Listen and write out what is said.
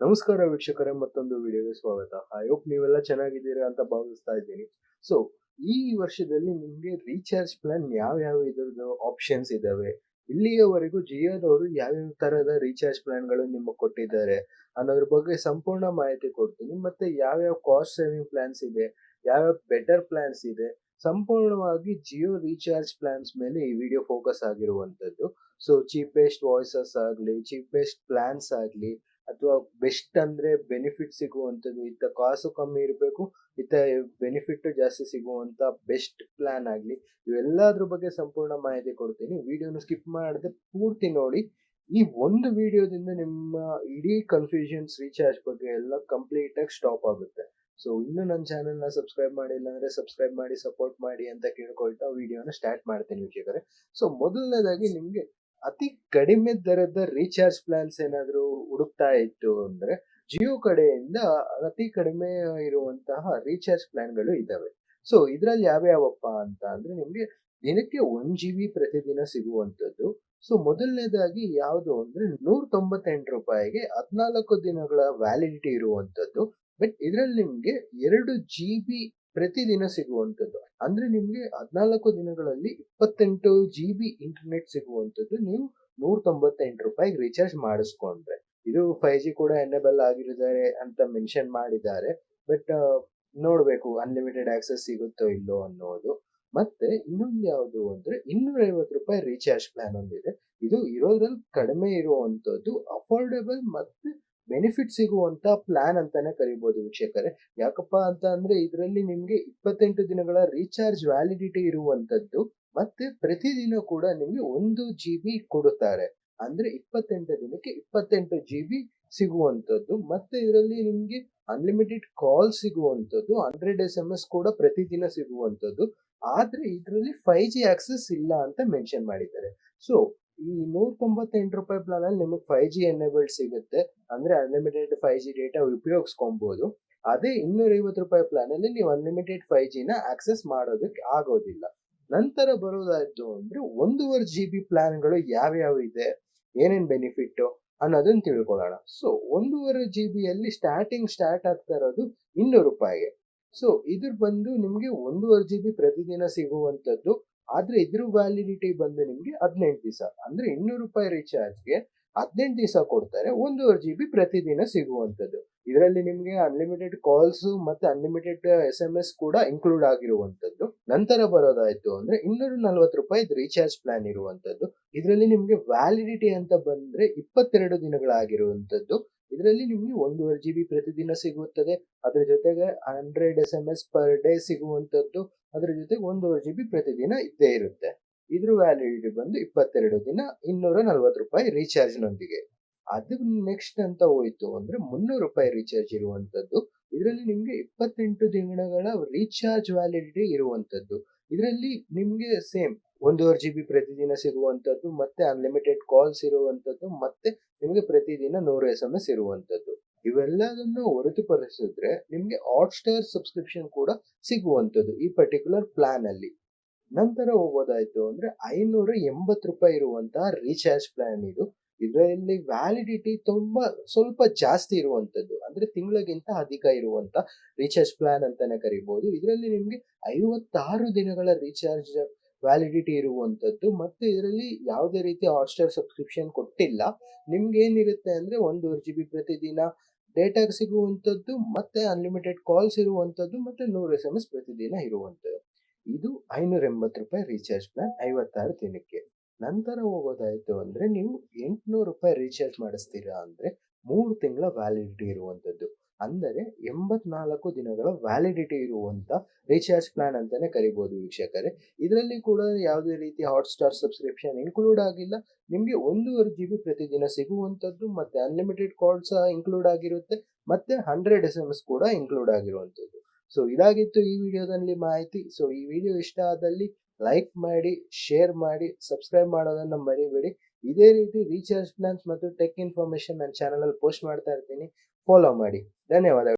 ನಮಸ್ಕಾರ ವೀಕ್ಷಕರೇ, ಮತ್ತೊಂದು ವಿಡಿಯೋಗೆ ಸ್ವಾಗತ. ಐ ಹೋಪ್ ನೀವೆಲ್ಲ ಚೆನ್ನಾಗಿದ್ದೀರಾ ಅಂತ ಭಾವಿಸ್ತಾ ಇದ್ದೀನಿ. ಸೊ ಈ ವರ್ಷದಲ್ಲಿ ನಿಮಗೆ ರೀಚಾರ್ಜ್ ಪ್ಲಾನ್ ಯಾವ್ಯಾವ ಇದ್ರದ್ದು ಆಪ್ಷನ್ಸ್ ಇದಾವೆ? ಇಲ್ಲಿಯವರೆಗೂ ಜಿಯೋದವರು ಯಾವ್ಯಾವ ತರಹದ ರೀಚಾರ್ಜ್ ಪ್ಲಾನ್ಗಳು ನಿಮಗೆ ಕೊಟ್ಟಿದ್ದಾರೆ ಅನ್ನೋದ್ರ ಬಗ್ಗೆ ಸಂಪೂರ್ಣ ಮಾಹಿತಿ ಕೊಡ್ತೀನಿ. ಮತ್ತೆ ಯಾವ್ಯಾವ ಕಾಸ್ಟ್ ಸೇವಿಂಗ್ ಪ್ಲಾನ್ಸ್ ಇದೆ, ಯಾವ್ಯಾವ ಬೆಟರ್ ಪ್ಲಾನ್ಸ್ ಇದೆ, ಸಂಪೂರ್ಣವಾಗಿ ಜಿಯೋ ರೀಚಾರ್ಜ್ ಪ್ಲಾನ್ಸ್ ಮೇಲೆ ಈ ವಿಡಿಯೋ ಫೋಕಸ್ ಆಗಿರುವಂಥದ್ದು. ಸೊ ಚೀಪೆಸ್ಟ್ ವಾಯ್ಸಸ್ ಆಗಲಿ ಚೀಪೆಸ್ಟ್ ಪ್ಲಾನ್ಸ್ ಆಗಲಿ ಅಥವಾ ಬೆಸ್ಟ್ ಅಂದ್ರೆ ಬೆನಿಫಿಟ್ ಸಿಗುವಂಥದ್ದು. ಇತ್ತ ಕಾಸು ಕಮ್ಮಿ ಇರಬೇಕು, ಇತ್ತ ಬೆನಿಫಿಟ್ ಜಾಸ್ತಿ ಸಿಗುವಂತ ಬೆಸ್ಟ್ ಪ್ಲಾನ್ ಆಗಲಿ. ಇವೆಲ್ಲದ್ರ ಬಗ್ಗೆ ಸಂಪೂರ್ಣ ಮಾಹಿತಿ ಕೊಡ್ತೀನಿ. ವಿಡಿಯೋನ ಸ್ಕಿಪ್ ಮಾಡದೆ ಪೂರ್ತಿ ನೋಡಿ. ಈ ಒಂದು ವಿಡಿಯೋದಿಂದ ನಿಮ್ಮ ಇಡೀ ಕನ್ಫ್ಯೂಷನ್ಸ್ ರೀಚಾರ್ಜ್ ಬಗ್ಗೆ ಎಲ್ಲ ಕಂಪ್ಲೀಟ್ ಆಗಿ ಸ್ಟಾಪ್ ಆಗುತ್ತೆ. ಸೊ ಇನ್ನು ನನ್ನ ಚಾನೆಲ್ನ ಸಬ್ಸ್ಕ್ರೈಬ್ ಮಾಡಿಲ್ಲ ಅಂದರೆ ಸಬ್ಸ್ಕ್ರೈಬ್ ಮಾಡಿ ಸಪೋರ್ಟ್ ಮಾಡಿ ಅಂತ ಕೇಳ್ಕೊಳ್ತಾ ವಿಡಿಯೋನ ಸ್ಟಾರ್ಟ್ ಮಾಡ್ತೀನಿ ವೀಕ್ಷಕರೇ. ಸೊ ಮೊದಲನೇದಾಗಿ ನಿಮ್ಗೆ ಅತಿ ಕಡಿಮೆ ದರದ ರೀಚಾರ್ಜ್ ಪ್ಲಾನ್ಸ್ ಏನಾದರೂ ಹುಡುಕ್ತಾ ಇತ್ತು ಅಂದ್ರೆ ಜಿಯೋ ಕಡೆಯಿಂದ ಅತಿ ಕಡಿಮೆ ಇರುವಂತಹ ರೀಚಾರ್ಜ್ ಪ್ಲಾನ್ಗಳು ಇದ್ದಾವೆ ಸೊ ಇದ್ರಲ್ಲಿ ಯಾವ್ಯಾವಪ್ಪ ಅಂತ ಅಂದ್ರೆ ನಿಮ್ಗೆ ದಿನಕ್ಕೆ ಒನ್ ಜಿ ಬಿ ಪ್ರತಿದಿನ ಸಿಗುವಂಥದ್ದು. ಸೊ ಮೊದಲನೇದಾಗಿ ಯಾವುದು ಅಂದ್ರೆ ನೂರ ತೊಂಬತ್ತೆಂಟು ರೂಪಾಯಿಗೆ ಹದಿನಾಲ್ಕು ದಿನಗಳ ವ್ಯಾಲಿಡಿಟಿ ಇರುವಂಥದ್ದು. ಬಟ್ ಇದರಲ್ಲಿ ನಿಮ್ಗೆ ಎರಡು ಜಿ ಬಿ ಪ್ರತಿದಿನ ಸಿಗುವಂಥದ್ದು. ಅಂದ್ರೆ ನಿಮ್ಗೆ ಹದಿನಾಲ್ಕು ದಿನಗಳಲ್ಲಿ ಇಪ್ಪತ್ತೆಂಟು ಜಿ ಬಿ ಇಂಟರ್ನೆಟ್ ಸಿಗುವಂತದ್ದು ನೀವು ನೂರ ತೊಂಬತ್ತೆಂಟು ರೂಪಾಯಿಗೆ ರೀಚಾರ್ಜ್ ಮಾಡಿಸ್ಕೊಂಡ್ರೆ. ಇದು ಫೈವ್ ಜಿ ಕೂಡ ಎನೇಬಲ್ ಆಗಿರಿದ್ದಾರೆ ಅಂತ ಮೆನ್ಷನ್ ಮಾಡಿದ್ದಾರೆ. ಬಟ್ ನೋಡ್ಬೇಕು ಅನ್ಲಿಮಿಟೆಡ್ ಆಕ್ಸೆಸ್ ಸಿಗುತ್ತೋ ಇಲ್ಲೋ ಅನ್ನೋದು. ಮತ್ತೆ ಇನ್ನೊಂದು ಯಾವುದು ಅಂದ್ರೆ ಇನ್ನೂರ ಐವತ್ತು ರೂಪಾಯಿ ರೀಚಾರ್ಜ್ ಪ್ಲಾನ್ ಒಂದಿದೆ. ಇದು ಇರೋದ್ರಲ್ಲಿ ಕಡಿಮೆ ಇರುವಂತದ್ದು ಅಫೋರ್ಡೆಬಲ್ ಮತ್ತೆ ಬೆನಿಫಿಟ್ ಸಿಗುವಂತ ಪ್ಲಾನ್ ಅಂತಾನೆ ಕರಿಬಹುದು ವೀಕ್ಷಕರೇ. ಯಾಕಪ್ಪ ಅಂತ ಅಂದ್ರೆ ಇದರಲ್ಲಿ ನಿಮ್ಗೆ ಇಪ್ಪತ್ತೆಂಟು ದಿನಗಳ ರೀಚಾರ್ಜ್ ವ್ಯಾಲಿಡಿಟಿ ಇರುವಂತದ್ದು ಮತ್ತೆ ಪ್ರತಿದಿನ ಕೂಡ ನಿಮ್ಗೆ ಒಂದು ಜಿ ಬಿ ಕೊಡುತ್ತಾರೆ. ಅಂದ್ರೆ ಇಪ್ಪತ್ತೆಂಟು ದಿನಕ್ಕೆ ಇಪ್ಪತ್ತೆಂಟು ಜಿ ಬಿ ಸಿಗುವಂತದ್ದು. ಮತ್ತೆ ಇದರಲ್ಲಿ ನಿಮ್ಗೆ ಅನ್ಲಿಮಿಟೆಡ್ ಕಾಲ್ ಸಿಗುವಂತದ್ದು ಹಂಡ್ರೆಡ್ ಎಸ್ ಎಂ ಎಸ್ ಕೂಡ ಪ್ರತಿದಿನ ಸಿಗುವಂತದ್ದು. ಆದ್ರೆ ಇದರಲ್ಲಿ ಫೈವ್ ಜಿ ಆಕ್ಸೆಸ್ ಇಲ್ಲ ಅಂತ ಮೆನ್ಷನ್ ಮಾಡಿದ್ದಾರೆ. ಸೊ ಈ ನೂರ ತೊಂಬತ್ತೆಂಟು ರೂಪಾಯಿ ಪ್ಲಾನ್ ಅಲ್ಲಿ ನಿಮಗೆ ಫೈವ್ ಜಿ ಎನೇಬಲ್ಡ್ ಸಿಗುತ್ತೆ. ಅಂದ್ರೆ ಅನ್ಲಿಮಿಟೆಡ್ ಫೈವ್ ಜಿ ಡೇಟಾ ಉಪಯೋಗಿಸ್ಕೊಬಹುದು ಅದೇ ಇನ್ನೂರ ಐವತ್ತು ರೂಪಾಯಿ ಪ್ಲಾನ್ ಅಲ್ಲಿ ನೀವು ಅನ್ಲಿಮಿಟೆಡ್ ಫೈವ್ ಜಿನ ಆಕ್ಸೆಸ್ ಮಾಡೋದಕ್ಕೆ ಆಗೋದಿಲ್ಲ. ನಂತರ ಬರೋದಾಯ್ತು ಅಂದ್ರೆ ಒಂದೂವರೆ ಜಿ ಬಿ ಪ್ಲಾನ್ಗಳು ಯಾವ್ಯಾವ ಇದೆ? ಏನೇನ್ ಬೆನಿಫಿಟ್ ಅನ್ನೋದನ್ನ ತಿಳ್ಕೊಳ್ಳೋಣ. ಸೊ ಒಂದೂವರೆ ಜಿ ಬಿಯಲ್ಲಿ ಸ್ಟಾರ್ಟಿಂಗ್ ಸ್ಟಾರ್ಟ್ ಆಗ್ತಾ ಇರೋದು ಇನ್ನೂರು ರೂಪಾಯಿಗೆ. ಸೊ ಇದ್ರ ಬಂದು ನಿಮ್ಗೆ ಒಂದೂವರೆ ಜಿ ಬಿ ಪ್ರತಿದಿನ ಸಿಗುವಂತದ್ದು ಆದ್ರೆ ಇದ್ರ ವ್ಯಾಲಿಡಿಟಿ ಬಂದು ನಿಮ್ಗೆ ಹದಿನೆಂಟು ದಿವಸ, ಅಂದ್ರೆ ಇನ್ನೂರು ರೂಪಾಯಿ ರೀಚಾರ್ಜ್ಗೆ ಹದಿನೆಂಟು ದಿವಸ ಕೊಡ್ತಾರೆ, ಒಂದೂವರೆ ಜಿ ಬಿ ಪ್ರತಿದಿನ ಸಿಗುವಂತದ್ದು ಇದರಲ್ಲಿ ನಿಮಗೆ ಅನ್ಲಿಮಿಟೆಡ್ ಕಾಲ್ಸ್ ಮತ್ತೆ ಅನ್ಲಿಮಿಟೆಡ್ ಎಸ್ ಎಂ ಎಸ್ ಕೂಡ ಇನ್ಕ್ಲೂಡ್ ಆಗಿರುವಂತದ್ದು ನಂತರ ಬರೋದಾಯ್ತು ಅಂದ್ರೆ ಇನ್ನೂರ ನಲ್ವತ್ತು ರೂಪಾಯಿ ರೀಚಾರ್ಜ್ ಪ್ಲಾನ್ ಇರುವಂತದ್ದು ಇದರಲ್ಲಿ ನಿಮಗೆ ವ್ಯಾಲಿಡಿಟಿ ಅಂತ ಬಂದ್ರೆ ಇಪ್ಪತ್ತೆರಡು ದಿನಗಳಾಗಿರುವಂತದ್ದು ಇದರಲ್ಲಿ ನಿಮಗೆ ಒಂದೂವರೆ ಜಿ ಬಿ ಪ್ರತಿದಿನ ಸಿಗುತ್ತದೆ. ಅದರ ಜೊತೆಗೆ hundred S M S per day ಸಿಗುವಂಥದ್ದು. ಅದರ ಜೊತೆಗೆ ಒಂದೂವರೆ ಜಿ ಬಿ ಪ್ರತಿದಿನ ಇದ್ದೇ ಇರುತ್ತೆ. ಇದ್ರ ವ್ಯಾಲಿಡಿಟಿ ಬಂದು ಇಪ್ಪತ್ತೆರಡು ದಿನ ಇನ್ನೂರ ನಲ್ವತ್ತು ರೂಪಾಯಿ ರೀಚಾರ್ಜ್ನೊಂದಿಗೆ ಅದು ನೆಕ್ಸ್ಟ್ ಅಂತ ಹೋಯ್ತು ಅಂದ್ರೆ ಮುನ್ನೂರು ರೂಪಾಯಿ ರೀಚಾರ್ಜ್ ಇರುವಂತದ್ದು ಇದರಲ್ಲಿ ನಿಮ್ಗೆ ಇಪ್ಪತ್ತೆಂಟು ದಿನಗಳ ರೀಚಾರ್ಜ್ ವ್ಯಾಲಿಡಿಟಿ ಇರುವಂತದ್ದು ಇದರಲ್ಲಿ ನಿಮ್ಗೆ ಸೇಮ್ ಒಂದೂವರೆ ಜಿ ಬಿ ಪ್ರತಿದಿನ ಸಿಗುವಂತದ್ದು ಮತ್ತೆ ಅನ್ಲಿಮಿಟೆಡ್ ಕಾಲ್ಸ್ ಇರುವಂತದ್ದು ಮತ್ತೆ ನಿಮಗೆ ಪ್ರತಿದಿನ ನೂರು ಎಸ್ ಎಂ ಎಸ್ ಇರುವಂತದ್ದು. ಇವೆಲ್ಲದನ್ನು ಹೊರತುಪಡಿಸಿದ್ರೆ ನಿಮಗೆ ಹಾಟ್ ಸ್ಟಾರ್ ಸಬ್ಸ್ಕ್ರಿಪ್ಷನ್ ಕೂಡ ಸಿಗುವಂತದ್ದು ಈ ಪರ್ಟಿಕ್ಯುಲರ್ ಪ್ಲಾನ್ ಅಲ್ಲಿ. ನಂತರ ಹೋಗೋದಾಯ್ತು ಅಂದ್ರೆ ಐನೂರ ಎಂಬತ್ತು ರೂಪಾಯಿ ಇರುವಂತಹ ರೀಚಾರ್ಜ್ ಪ್ಲಾನ್ ಇದು. ಇದರಲ್ಲಿ ವ್ಯಾಲಿಡಿಟಿ ತುಂಬಾ ಸ್ವಲ್ಪ ಜಾಸ್ತಿ ಇರುವಂತದ್ದು. ಅಂದ್ರೆ ತಿಂಗಳಿಗಿಂತ ಅಧಿಕ ಇರುವಂತ ರೀಚಾರ್ಜ್ ಪ್ಲಾನ್ ಅಂತಾನೆ ಕರಿಬಹುದು ಇದರಲ್ಲಿ ನಿಮ್ಗೆ ಐವತ್ತಾರು ದಿನಗಳ ರೀಚಾರ್ಜ್ ವ್ಯಾಲಿಡಿಟಿ ಇರುವಂಥದ್ದು ಮತ್ತು ಇದರಲ್ಲಿ ಯಾವುದೇ ರೀತಿ ಹಾಟ್ಸ್ಟಾರ್ ಸಬ್ಸ್ಕ್ರಿಪ್ಷನ್ ಕೊಟ್ಟಿಲ್ಲ. ನಿಮ್ಗೆ ಏನಿರುತ್ತೆ ಅಂದರೆ ಒಂದೂವರೆ ಜಿ ಬಿ ಪ್ರತಿದಿನ ಡೇಟಾ ಸಿಗುವಂಥದ್ದು ಮತ್ತೆ ಅನ್ಲಿಮಿಟೆಡ್ ಕಾಲ್ಸ್ ಇರುವಂಥದ್ದು ಮತ್ತು ನೂರು ಎಸ್ ಎಂ ಎಸ್ ಪ್ರತಿದಿನ ಇರುವಂಥದ್ದು ಇದು ಐನೂರ ಎಂಬತ್ತು ರೂಪಾಯಿ ರೀಚಾರ್ಜ್ ಪ್ಲಾನ್ ಐವತ್ತಾರು ದಿನಕ್ಕೆ. ನಂತರ ಹೋಗೋದಾಯಿತು ಅಂದರೆ ನೀವು ಎಂಟುನೂರು ರೂಪಾಯಿ ರೀಚಾರ್ಜ್ ಮಾಡಿಸ್ತೀರಾ ಅಂದರೆ ಮೂರು ತಿಂಗಳ ವ್ಯಾಲಿಡಿಟಿ ಇರುವಂತದ್ದು. ಅಂದರೆ ಎಂಬತ್ನಾಲ್ಕು ದಿನಗಳ ವ್ಯಾಲಿಡಿಟಿ ಇರುವಂಥ ರೀಚಾರ್ಜ್ ಪ್ಲಾನ್ ಅಂತಾನೆ ಕರಿಬೋದು ವೀಕ್ಷಕರೇ. ಇದರಲ್ಲಿ ಕೂಡ ಯಾವುದೇ ರೀತಿ ಹಾಟ್ಸ್ಟಾರ್ ಸಬ್ಸ್ಕ್ರಿಪ್ಷನ್ ಇನ್ಕ್ಲೂಡ್ ಆಗಿಲ್ಲ. ನಿಮಗೆ ಒಂದೂವರೆ ಜಿ ಬಿ ಪ್ರತಿದಿನ ಸಿಗುವಂಥದ್ದು ಮತ್ತೆ ಅನ್ಲಿಮಿಟೆಡ್ ಕಾಲ್ಸ್ ಇನ್ಕ್ಲೂಡ್ ಆಗಿರುತ್ತೆ. ಮತ್ತೆ ಹಂಡ್ರೆಡ್ ಎಸ್ ಎಂ ಎಸ್ ಕೂಡ ಇನ್ಕ್ಲೂಡ್ ಆಗಿರುವಂಥದ್ದು. ಸೊ ಇದಾಗಿತ್ತು ಈ ವಿಡಿಯೋದಲ್ಲಿ ಮಾಹಿತಿ. ಸೊ ಈ ವಿಡಿಯೋ ಇಷ್ಟ ಆದಲ್ಲಿ ಲೈಕ್ ಮಾಡಿ ಶೇರ್ ಮಾಡಿ ಸಬ್ಸ್ಕ್ರೈಬ್ ಮಾಡೋದನ್ನು ಮರಿಬೇಡಿ. ಇದೇ ರೀತಿ ರೀಚಾರ್ಜ್ ಪ್ಲಾನ್ಸ್ ಮತ್ತು ಟೆಕ್ ಇನ್ಫಾರ್ಮೇಶನ್ ನನ್ನ ಚಾನಲಲ್ಲಿ ಪೋಸ್ಟ್ ಮಾಡ್ತಾ ಇರ್ತೀನಿ. ಫಾಲೋ ಮಾಡಿ. ధన్యవాదాలు